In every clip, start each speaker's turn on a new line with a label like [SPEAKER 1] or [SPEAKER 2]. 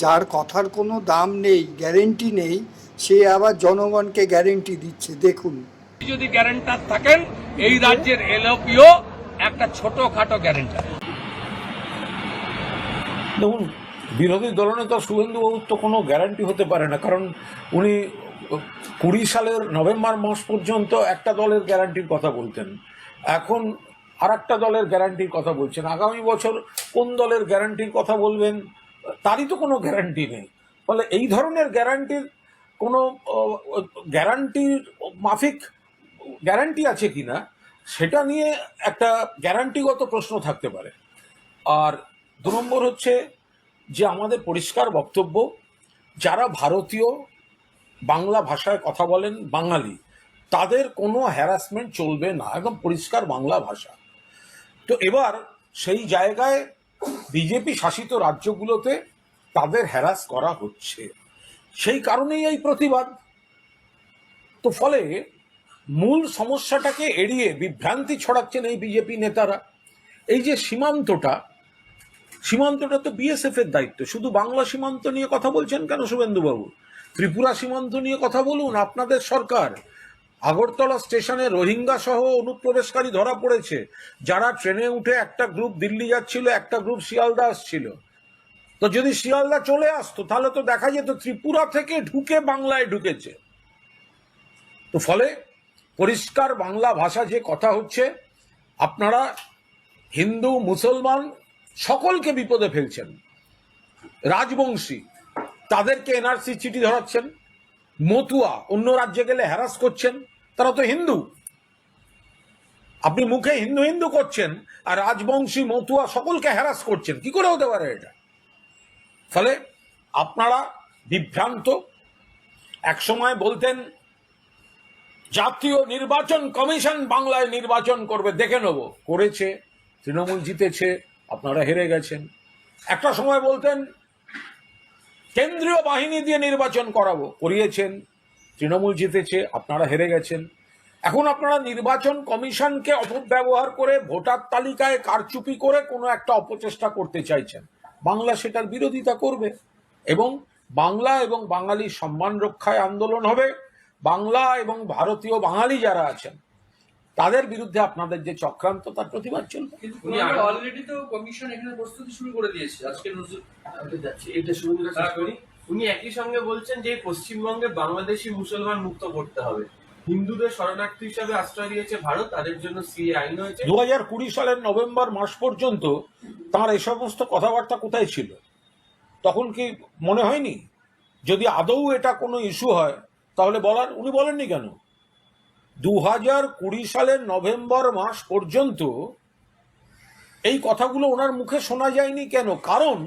[SPEAKER 1] যার কথার কোনো দাম নেই গ্যারেন্টি নেই সে আবার জনগণকে গ্যারেন্টি দিচ্ছে দেখুন।
[SPEAKER 2] যদি গ্যারেন্টার থাকেন এই রাজ্যের এলপিও একটা ছোটখাটো গ্যারেন্টার
[SPEAKER 3] দেখুন বিরোধী দলনেতা শুভেন্দুবাবুর তো কোনো গ্যারান্টি হতে পারে না কারণ উনি কুড়ি সালের নভেম্বর মাস পর্যন্ত একটা দলের গ্যারান্টির কথা বলতেন। এখন আর একটা দলের গ্যারান্টির কথা বলছেন। আগামী বছর কোন দলের গ্যারান্টির কথা বলবেন? তারই তো কোনো গ্যারান্টি নেই। ফলে এই ধরনের গ্যারান্টির কোনো গ্যারান্টির মাফিক গ্যারান্টি আছে কি না, সেটা নিয়ে একটা গ্যারান্টিগত প্রশ্ন থাকতে পারে। আর দু নম্বর হচ্ছে যে আমাদের পরিষ্কার বক্তব্য, যারা ভারতীয় বাংলা ভাষায় কথা বলেন বাঙালি, তাদের কোনো হ্যারাসমেন্ট চলবে না, একদম পরিষ্কার বাংলা ভাষা। তো এবার সেই জায়গায় বিজেপি শাসিত রাজ্যগুলোতে তাদের হ্যারাস করা হচ্ছে। সেই কারণেই এই প্রতিবাদ। তো ফলে মূল সমস্যাটাকে এড়িয়ে বিভ্রান্তি ছড়াচ্ছেন এই বিজেপি নেতারা। এই যে সীমান্তটা সীমান্তটা তো বিএসএফ এর দায়িত্ব। শুধু বাংলা সীমান্ত নিয়ে কথা বলছেন কেন শুভেন্দুবাবু? ত্রিপুরা সীমান্ত নিয়ে কথা বলুন, আপনাদের সরকার। আগরতলা স্টেশনে রোহিঙ্গা সহ অনুপ্রবেশকারী ধরা পড়েছে। যারা ট্রেনে উঠে একটা গ্রুপ দিল্লি যাচ্ছিল, একটা গ্রুপ শিয়ালদা আসছিল। তো যদি শিয়ালদা চলে আসতো, তাহলে তো দেখা যেত ত্রিপুরা থেকে ঢুকে বাংলায় ঢুকেছে। তো ফলে পরিষ্কার বাংলা ভাষা যে কথা হচ্ছে, আপনারা হিন্দু, মুসলমান সকলকে বিপদে ফেলছেন। রাজবংশী, তাদেরকে এনআরসি চিঠি ধরাচ্ছেন। মতুয়া, অন্য রাজ্যে গেলে হ্যারাস করছেন। তারা তো হিন্দু। আপনি মুখে হিন্দু হিন্দু করছেন, আর রাজবংশী, মতুয়া সকলকে হ্যারাস করছেন, কি করে হতে পারে এটা? ফলে আপনারা বিভ্রান্ত। একসময় বলতেন, জাতীয় নির্বাচন কমিশন বাংলায় নির্বাচন করবে, দেখে নেব। করেছে, তৃণমূল জিতেছে, আপনারা হেরে গেছেন। একটা সময় বলতেন, কেন্দ্রীয় বাহিনী দিয়ে নির্বাচন করাবো, করিয়েছেন। তৃণমূল জিতেছে আপনারা হেরে গেছেন। এখন আপনারা নির্বাচন কমিশনকে অপব্যবহার করে ভোটার তালিকায় কারচুপি করে কোনো একটা অপচেষ্টা করতে চাইছেন। বাংলা সেটার বিরোধিতা করবে। এবং বাংলা এবং বাঙালির সম্মান রক্ষায় আন্দোলন হবে। বাংলা এবং ভারতীয় বাঙালি যারা আছেন তাদের বিরুদ্ধে আপনাদের যে চক্রান্ত তার প্রতিবাদ চলবে।
[SPEAKER 4] অলরেডি তো কমিশন এখানে প্রস্তুতি শুরু করে দিয়েছে। আজকে
[SPEAKER 5] এটা শেষ করি। উনি একই সঙ্গে বলছেন যে পশ্চিমবঙ্গে বাংলাদেশি মুসলমান মুক্ত করতে হবে। হিন্দুদের শরণার্থী হিসাবে আশ্রয় দিয়েছে ভারত, তাদের জন্য সিএ আইন হয়েছে
[SPEAKER 3] দু হাজার কুড়ি সালের নভেম্বর মাস পর্যন্ত তার এ সমস্ত কথাবার্তা কোথায় ছিল? তখন কি মনে হয়নি? যদি আদৌ এটা কোনো ইস্যু হয়, তাহলে বলার, উনি বলেননি কেন? দু হাজার কুড়ি সালের নভেম্বর মাস পর্যন্ত এই কথাগুলো ওনার মুখে শোনা যায়নি কেন? কারণ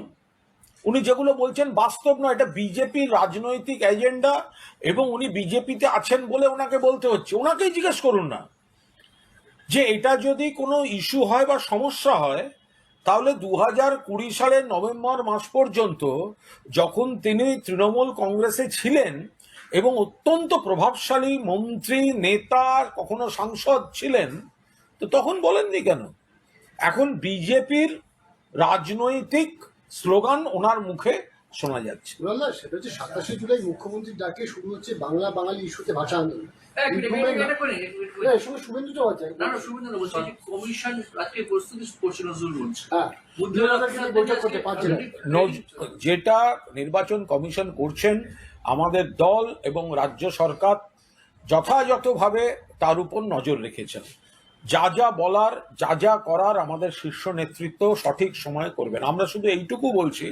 [SPEAKER 3] উনি যেগুলো বলছেন বাস্তব নয়, এটা বিজেপির রাজনৈতিক এজেন্ডা এবং উনি বিজেপিতে আছেন বলে ওনাকে বলতে হচ্ছে। ওনাকেই জিজ্ঞেস করুন না। যে এটা যদি কোনো ইস্যু হয় বা সমস্যা হয়, তাহলে দু হাজার কুড়ি সালের নভেম্বর মাস পর্যন্ত যখন তিনি তৃণমূল কংগ্রেসে ছিলেন এবং অত্যন্ত প্রভাবশালী মন্ত্রী, নেতা, কখনো সাংসদ ছিলেন, তো তখন বলেননি কেন? এখন বিজেপির রাজনৈতিক স্লোগান ওনার মুখে শোনা যাচ্ছে।
[SPEAKER 6] না সেটা হচ্ছে সাতাশে জুলাই মুখ্যমন্ত্রীর ডাকে শুরু হচ্ছে বাংলা বাঙালি ইস্যুতে ভাষা আন্দোলন হ্যাঁ না।
[SPEAKER 3] নজ- যেটা নির্বাচন কমিশন করছেন আমাদের দল এবং রাজ্য সরকার যথাযথভাবে তার উপর নজর রেখেছেন। যা যা বলার, যা যা করার আমাদের শীর্ষ নেতৃত্ব সঠিক সময় করবেন। আমরা শুধু এইটুকু বলছি,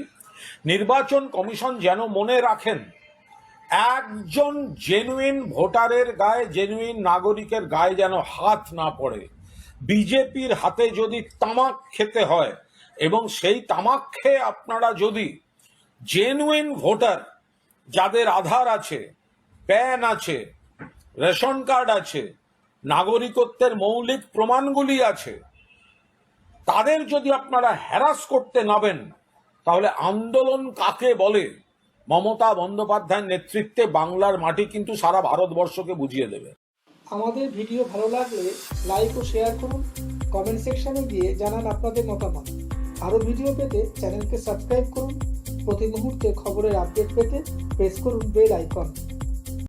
[SPEAKER 3] নির্বাচন কমিশন যেন মনে রাখেন, একজন জেনুইন ভোটারের গায়ে জেনুইন নাগরিকের গায়ে যেন হাত না পড়ে। বিজেপির হাতে যদি তামাক খেতে হয়, এবং সেই তামাক খেয়ে আপনারা যদি জেনুইন ভোটার, যাদের আধার আছে, প্যান আছে, রেশন কার্ড আছে নাগরিকত্বের মৌলিক প্রমাণগুলি আছে। তাদের যদি আপনারা হ্যারাস করতে নাবেন তাহলে আন্দোলন কাকে বলে? মমতা বন্দ্যোপাধ্যায়ের নেতৃত্বে বাংলার মাটি কিন্তু সারা ভারতবর্ষকে বুঝিয়ে দেবে।
[SPEAKER 7] আমাদের ভিডিও ভালো লাগলে লাইক ও শেয়ার করুন কমেন্ট সেকশনে গিয়ে জানান আপনাদের মতামত। আরও ভিডিও পেতে চ্যানেলকে সাবস্ক্রাইব করুন। প্রতি মুহূর্তে খবরের আপডেট পেতে প্রেস করুন বেল আইকন